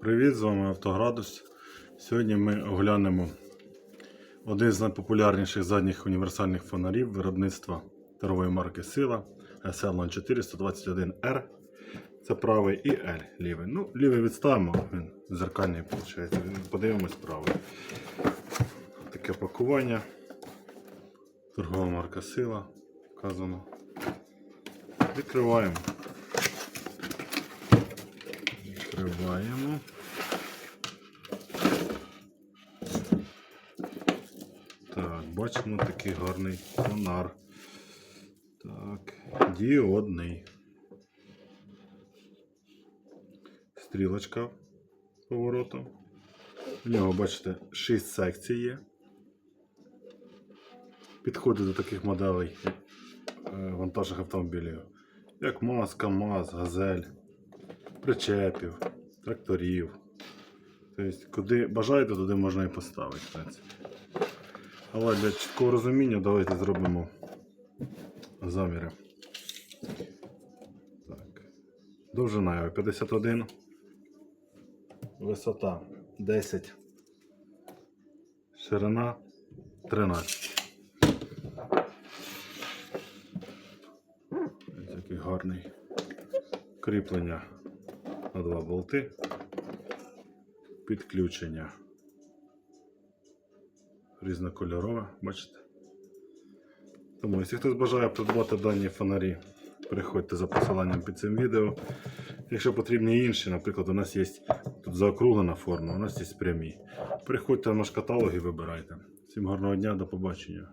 Привіт, з вами Автоградус. Сьогодні ми оглянемо один з найпопулярніших задніх універсальних фонарів виробництва торгової марки Сила SL 421 r Це правий і L лівий. Ну, лівий відставимо, він зеркальний виходить. Подивимось правий. Таке пакування. Торгова марка Сила. Вказано. Відкриваємо. Відкриваємо. Так, бачимо такий гарний фонар. Так, діодний. Стрілочка поворотом. В нього, бачите, 6 секцій є. Підходить до таких моделей е, вантажних автомобілів, як МАЗ, КАМАЗ, Газель, причепів, тракторів. Тобто, куди бажаєте, туди можна і поставити. Але для чіткого розуміння давайте зробимо заміри. Так. Довжина його 51, висота 10, ширина 13. Ось Такий гарний кріплення на два болти, підключення різнокольорове, бачите? Тому, якщо хтось бажає придбати дані фонарі, переходьте за посиланням під цим відео. Якщо потрібні інші, наприклад, у нас є тут заокруглена форма, у нас є прямі. Переходьте в наш каталог і вибирайте. Всім гарного дня, до побачення.